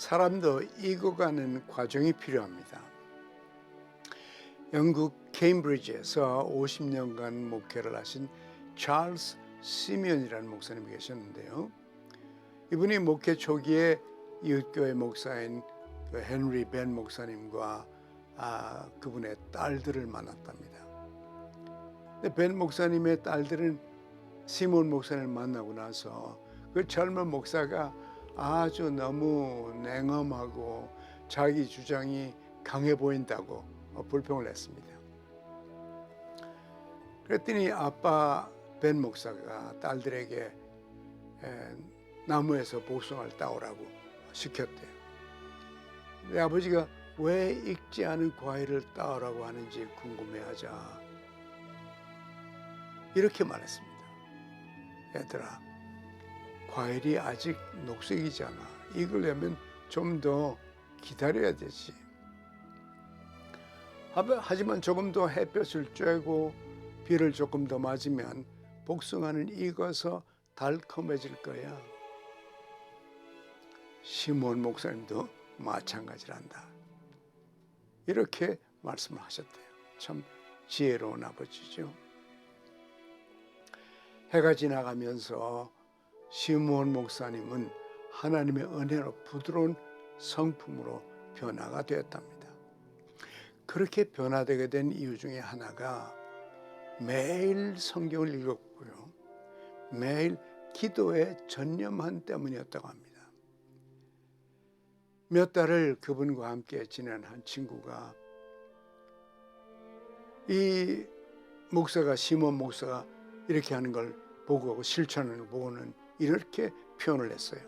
사람도 익어가는 과정이 필요합니다. 영국 케임브리지에서 50년간 목회를 하신 찰스 시면이라는 목사님이 계셨는데요. 이분이 목회 초기에 이웃교회 목사인 그 헨리 벤 목사님과 아, 그분의 딸들을 만났답니다. 근데 벤 목사님의 딸들은 시몬 목사님을 만나고 나서 그 젊은 목사가 아주 너무 냉엄하고 자기 주장이 강해 보인다고 어, 불평을 했습니다. 그랬더니 아빠 벤 목사가 딸들에게 에, 나무에서 복숭아를 따오라고 시켰대요. 내 아버지가 왜 익지 않은 과일을 따오라고 하는지 궁금해하자 이렇게 말했습니다. 얘들아, 과일이 아직 녹색이잖아. 익으려면 좀 더 기다려야 되지. 하지만 조금 더 햇볕을 쬐고 비를 조금 더 맞으면 복숭아는 익어서 달콤해질 거야. 시몬 목사님도 마찬가지란다. 이렇게 말씀을 하셨대요. 참 지혜로운 아버지죠. 해가 지나가면서 시몬 목사님은 하나님의 은혜로 부드러운 성품으로 변화가 되었답니다. 그렇게 변화되게 된 이유 중에 하나가 매일 성경을 읽었고요. 매일 기도에 전념한 때문이었다고 합니다. 몇 달을 그분과 함께 지낸 한 친구가 이 목사가 시몬 목사가 이렇게 하는 걸 보고 실천을 보고는 이렇게 표현을 했어요.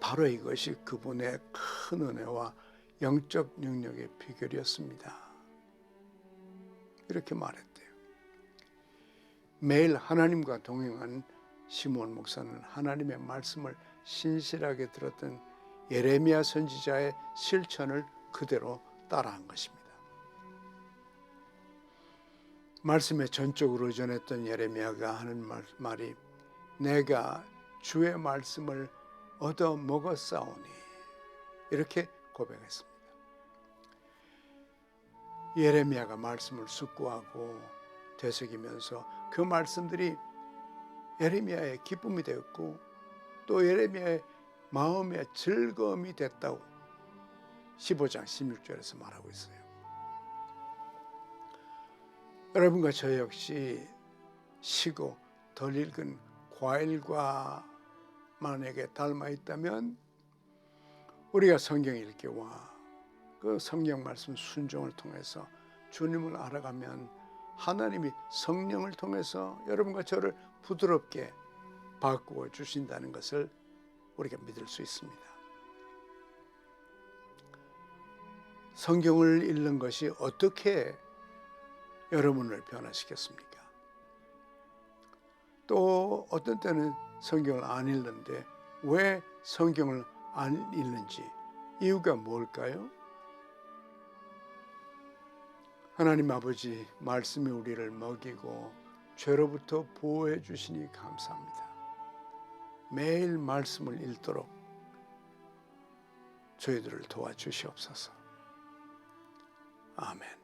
바로 이것이 그분의 큰 은혜와 영적 능력의 비결이었습니다. 이렇게 말했대요. 매일 하나님과 동행한 시몬 목사는 하나님의 말씀을 신실하게 들었던 예레미야 선지자의 실천을 그대로 따라한 것입니다. 말씀에 전적으로 의존했던 예레미야가 하는 말, 말이 내가 주의 말씀을 얻어 먹었사오니 이렇게 고백했습니다. 예레미야가 말씀을 숙고하고 되새기면서 그 말씀들이 예레미야의 기쁨이 되었고 또 예레미야의 마음의 즐거움이 됐다고 15장 16절에서 말하고 있어요. 여러분과 저 역시 시고 덜 익은 과일과 만약에 닮아 있다면 우리가 성경 읽기와 그 성경 말씀 순종을 통해서 주님을 알아가면 하나님이 성령을 통해서 여러분과 저를 부드럽게 바꾸어 주신다는 것을 우리가 믿을 수 있습니다. 성경을 읽는 것이 어떻게 여러분을 변화시켰습니까? 또 어떤 때는 성경을 안 읽는데 왜 성경을 안 읽는지 이유가 뭘까요? 하나님 아버지 말씀이 우리를 먹이고 죄로부터 보호해 주시니 감사합니다. 매일 말씀을 읽도록 저희들을 도와주시옵소서. 아멘.